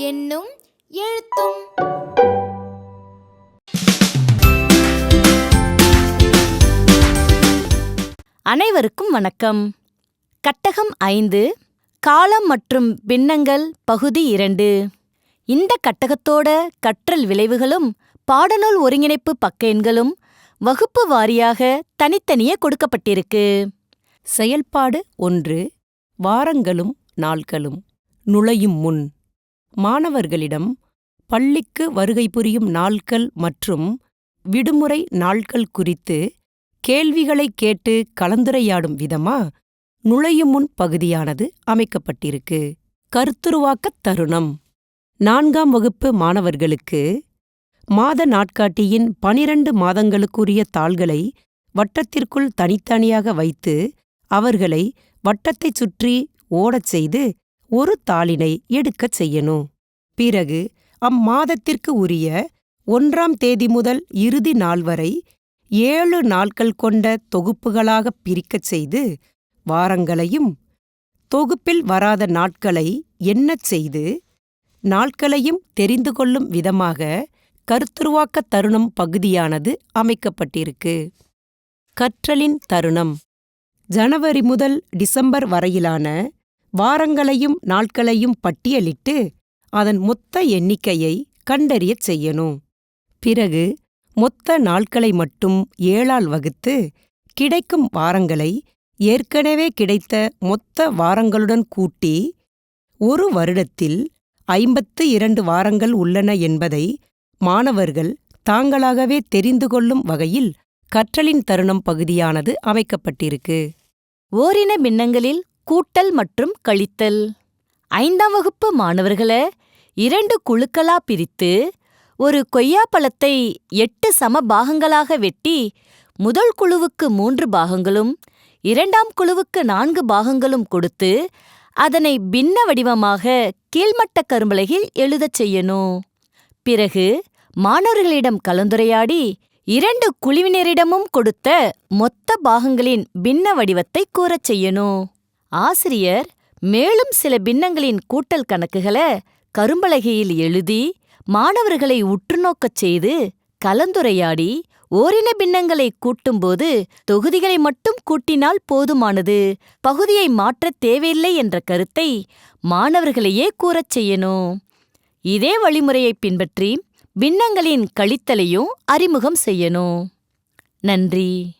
என்னும் எழுத்தும். அனைவருக்கும் வணக்கம். கட்டகம் ஐந்து காலம் மற்றும் பின்னங்கள் பகுதி இரண்டு. இந்த கட்டகத்தோட கற்றல் விளைவுகளும் பாடநூல் ஒருங்கிணைப்பு பக்க எண்களும் வகுப்பு வாரியாக தனித்தனியே கொடுக்கப்பட்டிருக்கு. செயல்பாடு ஒன்று வாரங்களும் நாள்களும் நுழையும் முன். மாணவர்களிடம் பள்ளிக்கு வருகை புரியும் நாள்கள் மற்றும் விடுமுறை நாள்கள் குறித்து கேள்விகளைக் கேட்டு கலந்துரையாடும் விதமா நுழையும் முன் பகுதியானது அமைக்கப்பட்டிருக்கு. கருத்துருவாக்கத் தருணம். நான்காம் வகுப்பு மாணவர்களுக்கு மாத நாட்காட்டியின் பனிரண்டு மாதங்களுக்குரிய தாள்களை வட்டத்திற்குள் தனித்தனியாக வைத்து அவர்களை வட்டத்தைச் சுற்றி ஓடச் செய்து ஒரு தாளினை எடுக்கச் செய்யணும். பிறகு அம்மாதத்திற்கு உரிய ஒன்றாம் தேதி முதல் இறுதி நாள் வரை ஏழு நாட்கள் கொண்ட தொகுப்புகளாகப் பிரிக்கச் செய்து வாரங்களையும் தொகுப்பில் வராத நாட்களை எண்ணச் செய்து நாட்களையும் தெரிந்து கொள்ளும் விதமாக கருத்துருவாக்கத் தருணம் பகுதியானது அமைக்கப்பட்டிருக்கு. கற்றலின் தருணம். ஜனவரி முதல் டிசம்பர் வரையிலான வாரங்களையும் நாட்களையும் பட்டியலிட்டு அதன் மொத்த எண்ணிக்கையை கண்டறியச் செய்யணும். பிறகு மொத்த நாட்களை மட்டும் ஏழால் வகுத்து கிடைக்கும் வாரங்களை ஏற்கனவே கிடைத்த மொத்த வாரங்களுடன் கூட்டி ஒரு வருடத்தில் ஐம்பத்து இரண்டு வாரங்கள் உள்ளன என்பதை மாணவர்கள் தாங்களாகவே தெரிந்து கொள்ளும் வகையில் கற்றலின் தருணம் பகுதியானது அமைக்கப்பட்டிருக்கு. ஓரின பின்னங்களில் கூட்டல் மற்றும் கழித்தல். ஐந்தாம் வகுப்பு மாணவர்களை இரண்டு குழுக்களா பிரித்து ஒரு கொய்யாப்பழத்தை எட்டு சம பாகங்களாக வெட்டி முதல் குழுவுக்கு மூன்று பாகங்களும் இரண்டாம் குழுவுக்கு நான்கு பாகங்களும் கொடுத்து அதனை பின்ன வடிவமாக கீழ்மட்ட கரும்பலகில் எழுதச் செய்யணும். பிறகு மாணவர்களிடம் கலந்துரையாடி இரண்டு குழுவினரிடமும் கொடுத்த மொத்த பாகங்களின் பின்ன வடிவத்தை கூறச் செய்யணும். ஆசிரியர் மேலும் சில பின்னங்களின் கூட்டல் கணக்குகளை கரும்பலகையில் எழுதி மாணவர்களை உற்றுநோக்கச் செய்து கலந்துரையாடி ஓரின பின்னங்களை கூட்டும்போது தொகுதிகளை மட்டும் கூட்டினால் போதுமானது. பகுதியை மாற்றத் தேவையில்லை என்ற கருத்தை மாணவர்களையே கூறச் செய்யணும். இதே வழிமுறையை பின்பற்றி பின்னங்களின் கழித்தலையும் அறிமுகம் செய்யணும். நன்றி.